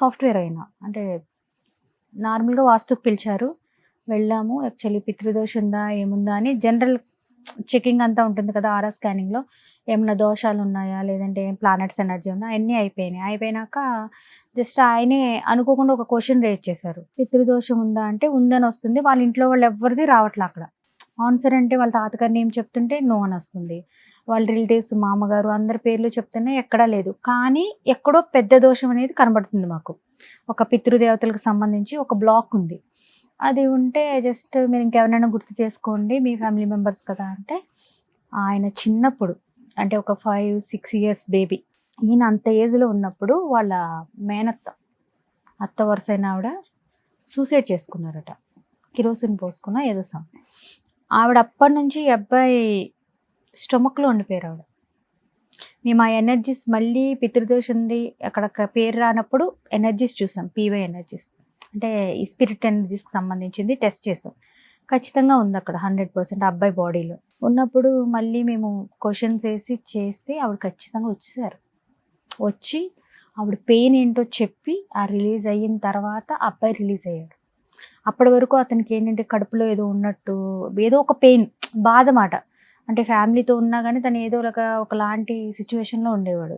Software అయినా. అంటే నార్మల్గా వాస్తుకు పిలిచారు. వెళ్ళాము. యాక్చువల్లీ పితృదోష ఉందా ఏముందా అని జనరల్ చెకింగ్ అంతా ఉంటుంది కదా ఆర్ఆర్ స్కానింగ్లో. ఏమైనా దోషాలు ఉన్నాయా? లేదంటే ఏం ప్లానెట్స్ ఎనర్జీ ఉందా? అన్నీ అయిపోయినాయి. అయిపోయినాక జస్ట్ ఆయనే అనుకోకుండా ఒక క్వశ్చన్ రేట్ చేశారు. పితృదోషం ఉందా అంటే ఉందని వస్తుంది. వాళ్ళ ఇంట్లో వాళ్ళు ఎవరిది రావట్లే అక్కడ. ఆన్సర్ అంటే వాళ్ళ తాతగారి ఏం చెప్తుంటే నో అని వస్తుంది. వాళ్ళ రిలేటివ్స్ మామగారు అందరి పేర్లు చెప్తేనే ఎక్కడా లేదు. కానీ ఎక్కడో పెద్ద దోషం అనేది కనబడుతుంది మాకు. ఒక పితృదేవతలకు సంబంధించి ఒక బ్లాక్ ఉంది. అది ఉంటే జస్ట్ మీరు ఇంకెవరైనా గుర్తు చేసుకోండి మీ ఫ్యామిలీ మెంబర్స్ కదా అంటే ఆయన చిన్నప్పుడు అంటే ఒక ఫైవ్ సిక్స్ ఇయర్స్ బేబీ. ఈయన అంత ఏజ్లో ఉన్నప్పుడు వాళ్ళ మేనత్త అత్త వరుస ఆవిడ సూసైడ్ చేసుకున్నారట. కిరోసిన్ పోసుకున్న ఏదో సమ్. ఆవిడ అప్పటి నుంచి ఈ అబ్బాయి స్టొమక్లో ఉండిపోయారు ఆవిడ మేము ఆ ఎనర్జీస్ మళ్ళీ పితృదోషంది అక్కడ పేరు రానప్పుడు ఎనర్జీస్ చూసాం పీవై ఎనర్జీస్. అంటే ఈ స్పిరిట్ ఎనర్జీస్కి సంబంధించింది టెస్ట్ చేస్తాం. ఖచ్చితంగా ఉంది అక్కడ హండ్రెడ్ పర్సెంట్ అబ్బాయి బాడీలో. ఉన్నప్పుడు మళ్ళీ మేము క్వశ్చన్స్ వేసి చేస్తే ఆవిడ ఖచ్చితంగా వచ్చేసారు. వచ్చి ఆవిడ పెయిన్ ఏంటో చెప్పి ఆ రిలీజ్ అయిన తర్వాత అబ్బాయి రిలీజ్ అయ్యాడు. అప్పటి వరకు అతనికి ఏంటంటే కడుపులో ఏదో ఉన్నట్టు ఏదో ఒక పెయిన్ బాధ మాట. అంటే ఫ్యామిలీతో ఉన్నా కానీ తను ఏదో ఒక ఒకలాంటి సిచ్యువేషన్లో ఉండేవాడు.